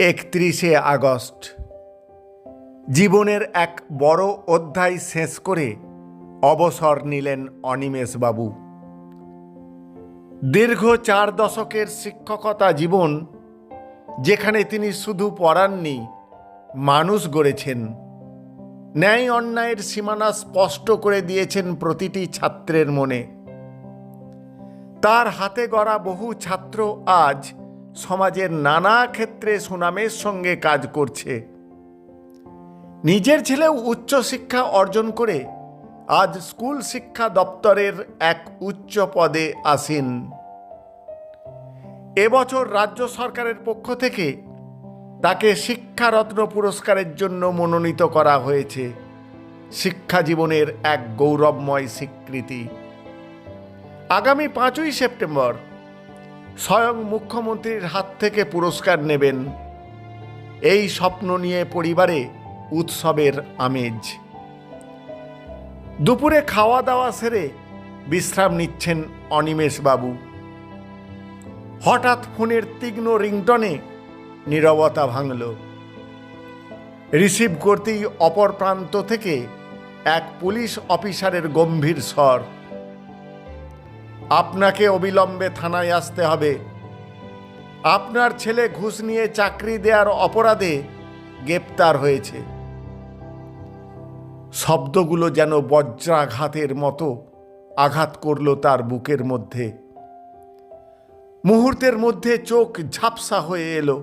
একত্রিশে আগস্ট। জীবনের এক বড় অধ্যায় শেষ করে অবসর নিলেন অনিমেষবাবু দীর্ঘ চার দশকের শিক্ষকতা জীবন, যেখানে তিনি শুধু পড়াননি, মানুষ গড়েছেন। ন্যায় অন্যায়ের সীমানা স্পষ্ট করে দিয়েছেন প্রতিটি ছাত্রের মনে। তার হাতে গড়া বহু ছাত্র আজ সমাজের নানা ক্ষেত্রে সুনামের সঙ্গে কাজ করছে। নিজের ছেলেও উচ্চশিক্ষা অর্জন করে আজ স্কুল শিক্ষা দপ্তরের এক উচ্চ পদে আসীন। এবছর রাজ্য সরকারের পক্ষ থেকে তাকে শিক্ষারত্ন পুরস্কারের জন্য মনোনীত করা হয়েছে। শিক্ষা জীবনের এক গৌরবময় স্বীকৃতি। আগামী পাঁচই সেপ্টেম্বর স্বয়ং মুখ্যমন্ত্রীর হাত থেকে পুরস্কার নেবেন। এই স্বপ্ন নিয়ে পরিবারে উৎসবের আমেজ। দুপুরে খাওয়া দাওয়া সেরে বিশ্রাম নিচ্ছেন অনিমেষবাবু। হঠাৎ ফোনের তীক্ষ্ণ রিংটনে নীরবতা ভাঙল। রিসিভ করতেই অপর প্রান্ত থেকে এক পুলিশ অফিসারের গম্ভীর স্বর আপনাকে অবিলম্বে থানায় আসতে হবে। আপনার ছেলে ঘুষ নিয়ে চাকরি দেওয়ার অপরাধে গ্রেপ্তার হয়েছে। শব্দগুলো যেন বজ্রাঘাতের মতো আঘাত করল তার বুকের মধ্যে। মুহূর্তের মধ্যে চোখ ঝাপসা হয়ে এলো।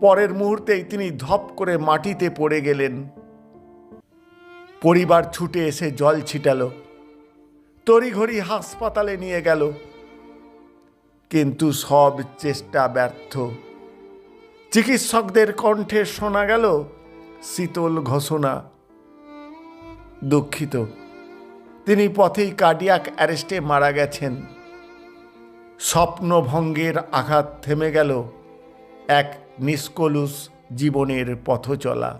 পরের মুহূর্তেই তিনি ধপ করে মাটিতে পড়ে গেলেন। পরিবার ছুটে এসে জল ছিটালো। তড়িঘড়ি হাসপাতালে নিয়ে গেল। কিন্তু সব চেষ্টা ব্যর্থ। চিকিৎসকদের কণ্ঠে শোনা গেল শীতল ঘোষণা। দুঃখিত, তিনি পথেই কার্ডিয়াক অ্যারেস্টে মারা গেছেন। স্বপ্নভঙ্গের আঘাত থেমে গেল এক নিষ্কলুষ জীবনের পথ চলা